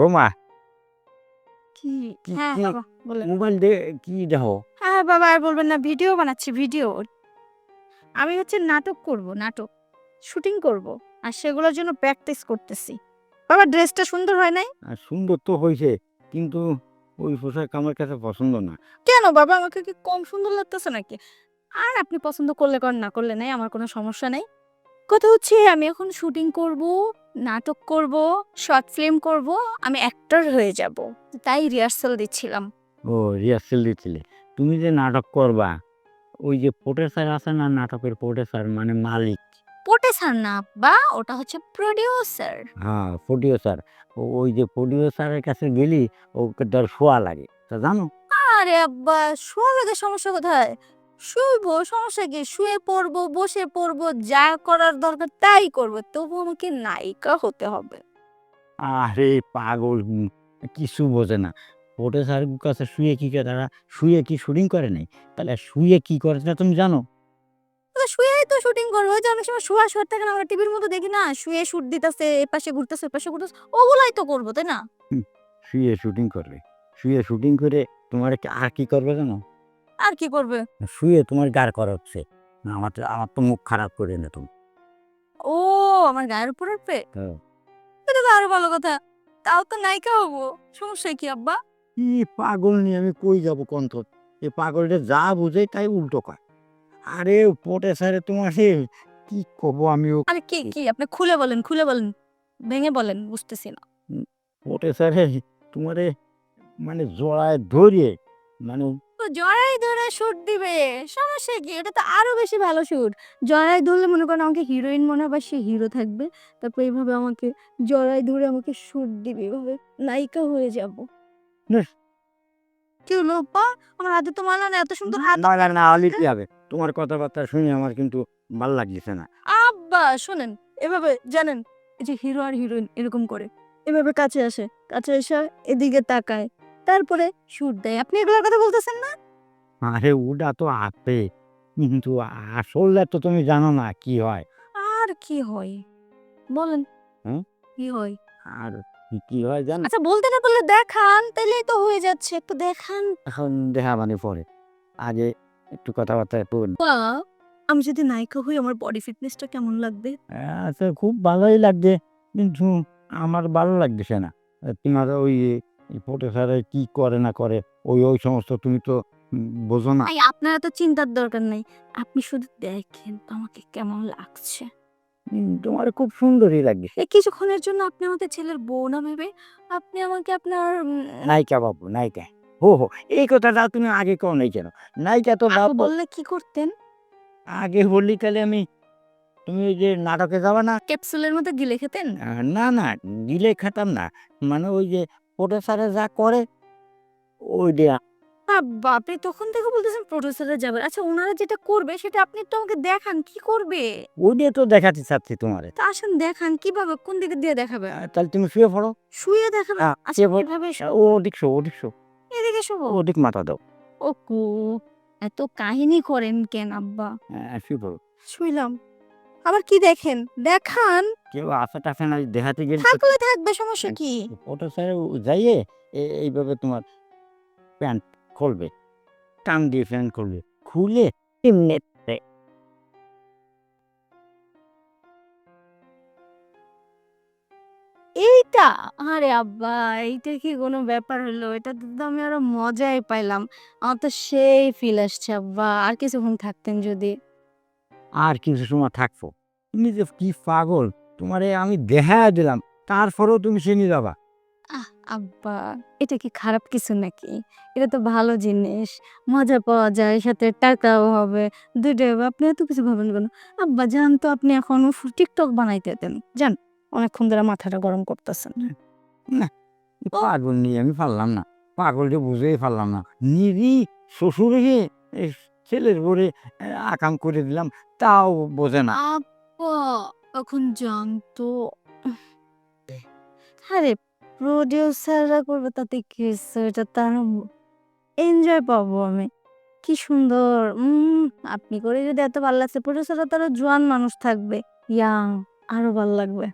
বৌমা। কি? হ্যাঁ কি- বাবা বলেন। মোবাইল দে কি দেখো? হ্যাঁ বাবা আর বলবেন না ভিডিও বানাচ্ছি ভিডিও। আমি হচ্ছে নাটক করব নাটক। শুটিং করব আর সেগুলোর জন্য প্র্যাকটিস করতেছি। বাবা ড্রেসটা সুন্দর হয় নাই? আর সুন্দর তো হয়েছে কিন্তু ওই পোশাক আমার কাছে পছন্দ না। কেন বাবা আমাকে কি কম সুন্দর লাগতেছে নাকি? আর আপনি পছন্দ করলে কর না করলে নাই আমার কোনো সমস্যা নেই। কথা হচ্ছে আমি এখন শুটিং করব নাটক করব শর্ট ফিল্ম করব আমি অ্যাক্টর হয়ে যাব। তাই রিহার্সাল দিচ্ছিলাম। ও রিহার্সেল দিচ্ছিলে। তুমি যে নাটক করবা ওই যে প্রোটেসার আছে না নাটকের প্রোটেসার মানে মালিক? প্রোটেসার না বা ওটা হচ্ছে প্রোডিউসার হ্যাঁ প্রডিউসার ওই যে প্রোডিউসারের কাছে গেলি ওকে ধর শোয়া লাগে। তা জানো? আরে আব্বা শোয়া লাগে সমস্যা কোথায়? শুইবো সমস্যা কি? শুয়ে পড়ব বসে পড়ব যা করার দরকার তাই করব। তবু আমাকে নায়িকা হতে হবে। আরে পাগল উম, কিছু বোঝে না। প্রোটেসার কাছে শুয়ে কি করে? তারা শুয়ে কি শুটিং করে নাই? তাহলে শুয়ে কি করে সেটা তুমি জানো? তো শুয়েই তো শুটিং করব ওই যে অনেক সময় শুয়া শুয়ে থাকে না? আমরা টিভির মতো দেখি না? শুয়ে শুট দিতেছে এ পাশে ঘুরতেছে এ পাশে ঘুরতেছে। ওগুলাই তো করব তাই না? শুয়ে শুটিং করবে। শুয়ে শুটিং করে তোমার কি- আর কি করবে জানো? আর কি করবে? শুয়ে তোমার গার করা হচ্ছে। আমার তো আমার তো মুখ খারাপ করে না তুমি। ও আমার গায়ের উপর উঠবে হ্যাঁ। এটা তো আরও ভালো কথা। তাও তো নায়িকা হব। সমস্যা কি আব্বা? কি পাগল নিয়ে আমি কই যাব কন্ত এই পাগলটা যা বুঝে তাই উল্টো কয়। আরে প্রোটেসারে তোমার সে কি কব আমি ও আরে কি কি? আপনি খুলে বলেন খুলে বলেন। ভেঙে বলেন বুঝতেছি না। প্রোটেসারে তোমারে মানে জড়ায় ধরিয়ে মানে তো জড়াই ধরে শুট দিবে সমস্যা কি? এটা তো আরও বেশি ভালো শুট জড়াই ধরলে মনে করেন আমাকে হিরোইন মনে হবে সে হিরো থাকবে। তারপর এইভাবে আমাকে জড়াই ধরে আমাকে শুট দিবে এভাবে নায়িকা হয়ে যাব। বেশ। কি হলো পা আমার হাতে তো মালা না এত সুন্দর হাত। না না না লিখতে হবে। তোমার কথাবার্তা শুনে আমার কিন্তু ভালো লাগছে না। আব্বা শোনেন এভাবে জানেন এই যে হিরো আর হিরোইন এরকম করে। এভাবে কাছে আসে কাছে এসে এদিকে তাকায়। তারপরে শুট দেয়। আপনি এগুলোর কথা বলতেছেন না? আরে ওটা তো আপে। কিন্তু আসলে তো তুমি জানো না কি হয়। আর কি হয়? বলেন। হুম? কি হয়? আর কি- কি হয় জানো? আচ্ছা বলতে না বললে দেখান তাইলেই তো হয়ে যাচ্ছে। একটু দেখান। এখন দেখা মানে পরে। আগে একটু কথাবার্তা একটু বা আমি যদি নায়িকা হই আমার বডি ফিটনেসটা কেমন লাগবে? আচ্ছা খুব ভালোই লাগছে। কিন্তু আমার ভালো লাগতেছে না। তোমার ওই প্রোটেসারে কি করে না করে ওই ওই সমস্ত তুমি তো বোঝো না। আপনার তো চিন্তার দরকার নাই। আপনি শুধু দেখেন আমাকে কেমন লাগছে। তোমার খুব সুন্দরই এই কিছুক্ষণের জন্য আপনি আমাদের ছেলের বউ না ভেবে আপনি আমাকে আপনার নায়িকা বাবু নায়িকা। হো হো এই কথাটা তুমি আগে কেউ নেই কেন? নায়িকা তো বাবু। বললে কি করতেন? আগে বললি তাহলে আমি তুমি ওই যে নাটকে যাবা না? ক্যাপসুলের মতো গিলে খেতেন? না না দিলে খেতাম না। মানে ওই যে প্রোটেসারে যা করে ওই দিয়া বাবা আপনি তখন থেকে বলতেছেন প্রডিউসারে যাবে আচ্ছা ওনারা যেটা করবে সেটা আপনি একটু আমাকে দেখান কি করবে? ওই দিয়ে তো দেখাতে চাচ্ছি তোমারে। তা আসেন দেখান কীভাবে কোন দিকে দিয়ে দেখাবে? তাহলে তুমি শুয়ে পড়ো। শুয়ে দেখাবে? হ্যাঁ, আচ্ছা পড়ো। কীভাবে ও ওদিক শো ওদিক শো। এদিকে শুভ ওদিক মাথা দাও। ওকু এত কাহিনী করেন কেন আব্বা? হ্যাঁ, শুয়ে পড়ো। শুইলাম। আবার কি দেখেন? দেখান। কেউ আসা টাফে না দেখাতে গেলে থাকলে থাকবে সমস্যা কি? প্রোটেসারে যাইয়ে এ- এইভাবে তোমার প্যান্ট খুলবে টান দিয়ে প্যান্ট খুলবে খুলে এমনি এইটা? আরে আব্বা এইটা কি কোনো ব্যাপার হলো? এটা তো আমি আরও মজাই পাইলাম। আমার তো সেই ফিল আসছে আব্বা। আর কিছুক্ষণ থাকতেন যদি। আর কিছু সময় থাকব। তুমি যে কি পাগল তোমারে আমি দেখা দিলাম তারপরেও তুমি চিনি যাবা। আহ আব্বা এটা কি খারাপ কিছু নাকি? এটা তো ভালো জিনিস মজা পাওয়া যায় সাথে টাকাও হবে দুইটাই হবে আপনি এত কিছু ভাবেন কেন? আব্বা যান তো আপনি এখন টিকটক বানাইতে দেন যান। অনেকক্ষণ ধরে মাথাটা গরম করতেছেন। না পাগল নিয়ে আমি পারলাম না পাগলটা বুঝেই পারলাম না। নিরি শ্বশুরকে এই ছেলের বলে আকাম করে দিলাম। তাও বোঝে না। আপা এখন জানতো। আরে প্রডিউসাররা করবে তাতে কি এটা তার এনজয় পাবো আমি। কি সুন্দর। আপনি করে যদি এত ভালো লাগছে প্রডিউসাররা তারও জোয়ান মানুষ থাকবে। ইয়াং আরও ভালো লাগবে।